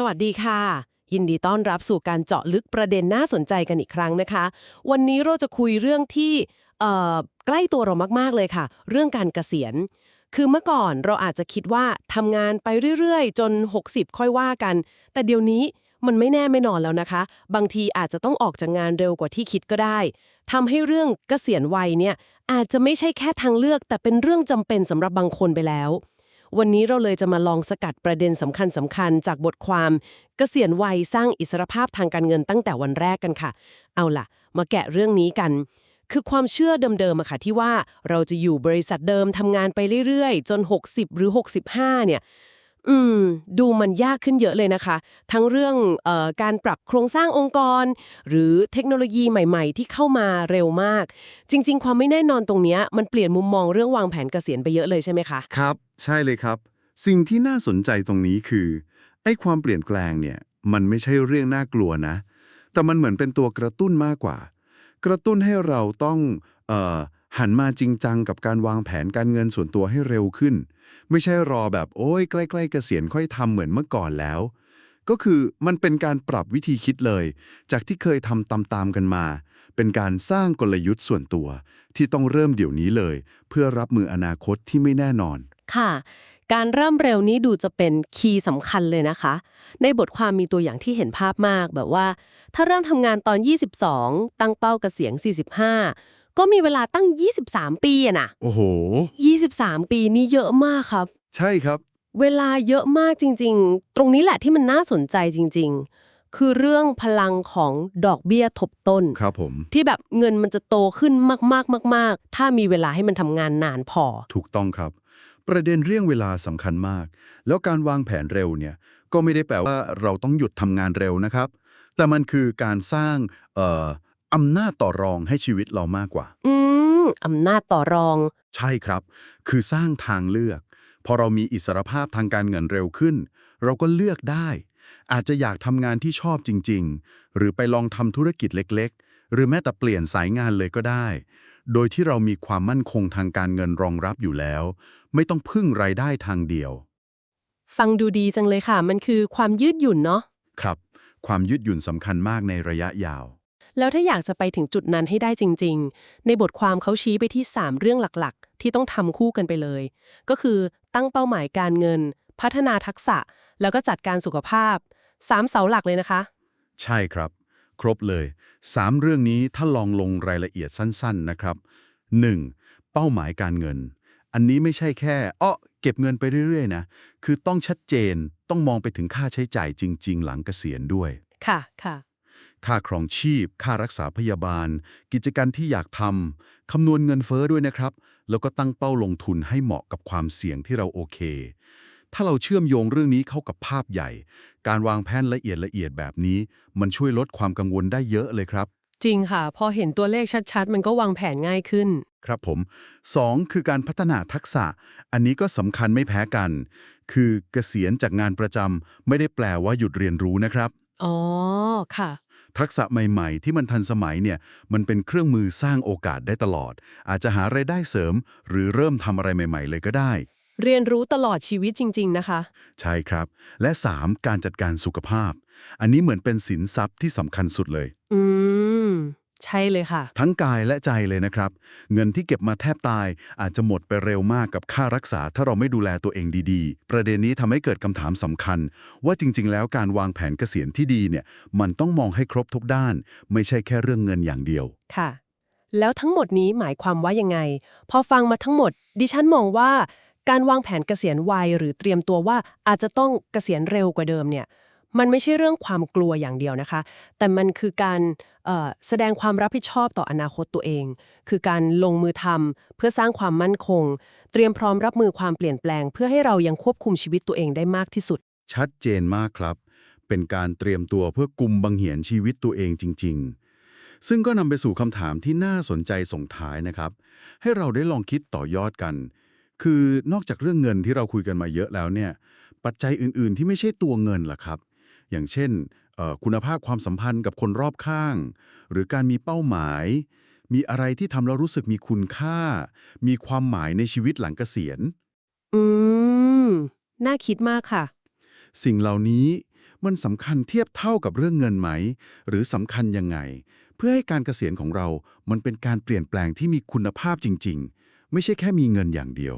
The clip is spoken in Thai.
สวัสดีค่ะ ยินดีต้อนรับสู่การเจาะลึกประเด็นน่าสนใจกันอีกครั้งนะคะ วันนี้เราจะคุยเรื่องที่เอ่อใกล้ตัวเรามาก ๆ เลยค่ะ เรื่องการเกษียณ คือเมื่อก่อนเราอาจจะคิดว่าทำงานไปเรื่อย ๆ จน 60 ค่อยว่ากัน แต่เดี๋ยวนี้มันไม่แน่ไม่นอนแล้วนะคะ บางทีอาจจะต้องออกจากงานเร็วกว่าที่คิดก็ได้ทำให้เรื่องเกษียณวัยเนี่ยอาจจะไม่ใช่แค่ทางเลือก แต่เป็นเรื่องจำเป็นสำหรับบางคนไปแล้ว วันนี้เราเลยจะมาลองสกัดประเด็นสำคัญสำคัญๆจากบทความเกษียณวัยสร้างอิสรภาพทางการเงินตั้งแต่วันแรกกันค่ะ เอาล่ะ มาแกะเรื่องนี้กัน คือความเชื่อเดิมๆอะค่ะที่ว่าเราจะอยู่บริษัทเดิมทำงานไปเรื่อยๆ จน 60 หรือ 65 เนี่ย อืม ดูมันยากขึ้นเยอะเลยนะคะ ทั้งเรื่องออการปรับโครงสร้างองค์กร หรือเทคโนโลยีใหม่ ๆ ที่เข้ามาเร็วมาก จริง ๆ ความไม่แน่นอนตรงนี้มันเปลี่ยนมุมมองเรื่องวางแผนเกษียณไปเยอะเลยใช่ไหมคะครับ ใช่เลยครับ สิ่งที่น่าสนใจตรงนี้คือไอ้ความเปลี่ยนแปลงเนี่ย มันไม่ใช่เรื่องน่ากลัวนะ แต่มันเหมือนเป็นตัวกระตุ้นมากกว่า กระตุ้นให้เราต้องเอ่อ หันมาจริงจังกับการวางแผนการเงินส่วนตัวให้เร็วขึ้น ไม่ใช่รอแบบโอ้ยใกล้ๆเกษียณค่อยทำเหมือนเมื่อก่อนแล้ว ก็คือมันเป็นการปรับวิธีคิดเลย จากที่เคยทำตามๆกันมา เป็นการสร้างกลยุทธ์ส่วนตัว ที่ต้องเริ่มเดี๋ยวนี้เลย เพื่อรับมืออนาคตที่ไม่แน่นอน ค่ะ การเริ่มเร็วนี้ดูจะเป็นคีย์สำคัญเลยนะคะ ในบทความมีตัวอย่างที่เห็นภาพมากแบบว่า ถ้าเริ่มทำงานตอน 22 ตั้งเป้าเกษียณ45 ก็มีเวลาตั้ง 23 ปีอะนะโอ้โห 23 ปีนี่เยอะมากครับ ใช่ครับ เวลาเยอะมากจริง ๆ ตรงนี้แหละที่มันน่าสนใจจริง ๆ คือเรื่องพลังของดอกเบี้ยทบต้น ครับผม ที่แบบเงินมันจะโตขึ้นมากๆมาก ๆ ถ้ามีเวลาให้มันทำงานนานพอ ถูกต้องครับ ประเด็นเรื่องเวลาสำคัญมาก แล้วการวางแผนเร็วเนี่ย ก็ไม่ได้แปลว่าเราต้องหยุดทำงานเร็วนะครับ แต่มันคือการสร้างเอ่อ อำนาจต่อรองให้ชีวิตเรามากกว่า อืมอำนาจต่อรอง ใช่ครับ คือสร้างทางเลือก พอเรามีอิสรภาพทางการเงินเร็วขึ้น เราก็เลือกได้ อาจจะอยากทำงานที่ชอบจริง ๆ หรือไปลองทำธุรกิจเล็ก ๆ หรือแม้แต่เปลี่ยนสายงานเลยก็ได้ โดยที่เรามีความมั่นคงทางการเงินรองรับอยู่แล้ว ไม่ต้องพึ่งรายได้ทางเดียว ฟังดูดีจังเลยค่ะ มันคือความยืดหยุ่นเนาะ ครับ ความยืดหยุ่นสำคัญมากในระยะยาว แล้วถ้าอยากจะไปถึงจุดนั้นให้ได้จริง ๆ ในบทความเขาชี้ไปที่ 3 เรื่องหลักๆ ที่ต้องทำคู่กันไปเลย ก็คือตั้งเป้าหมายการเงิน พัฒนาทักษะ แล้วก็จัดการสุขภาพ 3 เสาหลักเลยนะคะ ใช่ครับ ครบเลย 3 เรื่องนี้ถ้าลองลงรายละเอียดสั้น ๆนะครับ 1. เป้าหมายการเงิน อันนี้ไม่ใช่แค่อ้อเก็บเงินไปเรื่อยๆนะ คือต้องชัดเจนต้องมองไปถึงค่าใช้จ่ายจริง ๆ หลังเกษียณด้วย ค่ะค่ะ ค่าครองชีพ ค่ารักษาพยาบาล กิจการที่อยากทำคำนวณเงินเฟ้อด้วยนะครับ แล้วก็ตั้งเป้าลงทุนให้เหมาะกับความเสี่ยงที่เราโอเค ถ้าเราเชื่อมโยงเรื่องนี้เข้ากับภาพใหญ่ การวางแผนละเอียดละเอียดแบบนี้ มันช่วยลดความกังวลได้เยอะเลยครับ จริงค่ะ พอเห็นตัวเลขชัดๆ มันก็วางแผนง่ายขึ้น ครับผม 2. คือการพัฒนาทักษะ อันนี้ก็สำคัญไม่แพ้กัน คือเกษียณจากงานประจำไม่ได้แปลว่าหยุดเรียนรู้นะครับ อ๋อค่ะ ทักษะใหม่ๆ ที่มันทันสมัยเนี่ยมันเป็นเครื่องมือสร้างโอกาสได้ตลอด อาจจะหาไรายได้เสริม หรือเริ่มทำอะไรใหม่ ๆ เลยก็ได้ เรียนรู้ตลอดชีวิตจริง ๆ นะคะ ใช่ครับ และ 3. การจัดการสุขภาพ อันนี้เหมือนเป็นสินทรัพย์ที่สำคัญสุดเลย อืม ใช่เลยค่ะ ทั้งกายและใจเลยนะครับ เงินที่เก็บมาแทบตายอาจจะหมดไปเร็วมากกับค่ารักษา ถ้าเราไม่ดูแลตัวเองดีๆ ประเด็นนี้ทำให้เกิดคำถามสำคัญ ว่าจริง ๆ แล้วการวางแผนเกษียณที่ดีเนี่ย มันต้องมองให้ครบทุกด้าน ไม่ใช่แค่เรื่องเงินอย่างเดียว ค่ะ แล้วทั้งหมดนี้หมายความว่ายังไง พอฟังมาทั้งหมด ดิฉันมองว่า การวางแผนเกษียณวัยหรือเตรียมตัวว่าอาจจะต้องเกษียณเร็วกว่าเดิมเนี่ย มันไม่ใช่เรื่องความกลัวอย่างเดียวนะคะ แต่มันคือการแสดงความรับผิดชอบต่ออนาคตตัวเอง คือการลงมือทำเพื่อสร้างความมั่นคง เตรียมพร้อมรับมือความเปลี่ยนแปลง เพื่อให้เรายังควบคุมชีวิตตัวเองได้มากที่สุด ชัดเจนมากครับ เป็นการเตรียมตัวเพื่อกุมบังเหียนชีวิตตัวเองจริง ๆ ซึ่งก็นำไปสู่คำถามที่น่าสนใจส่งท้ายนะครับ ให้เราได้ลองคิดต่อยอดกัน คือนอกจากเรื่องเงินที่เราคุยกันมาเยอะแล้วเนี่ย ปัจจัยอื่น ๆ ที่ไม่ใช่ตัวเงินล่ะครับ อย่างเช่นเอ่อคุณภาพความสัมพันธ์กับคนรอบข้าง หรือการมีเป้าหมาย มีอะไรที่ทำแล้วรู้สึกมีคุณค่า มีความหมายในชีวิตหลังเกษียณ อืม น่าคิดมากค่ะ สิ่งเหล่านี้มันสำคัญเทียบเท่ากับเรื่องเงินไหม หรือสำคัญยังไง เพื่อให้การเกษียณของเรา มันเป็นการเปลี่ยนแปลงที่มีคุณภาพจริง ๆ ไม่ใช่แค่มีเงินอย่างเดียว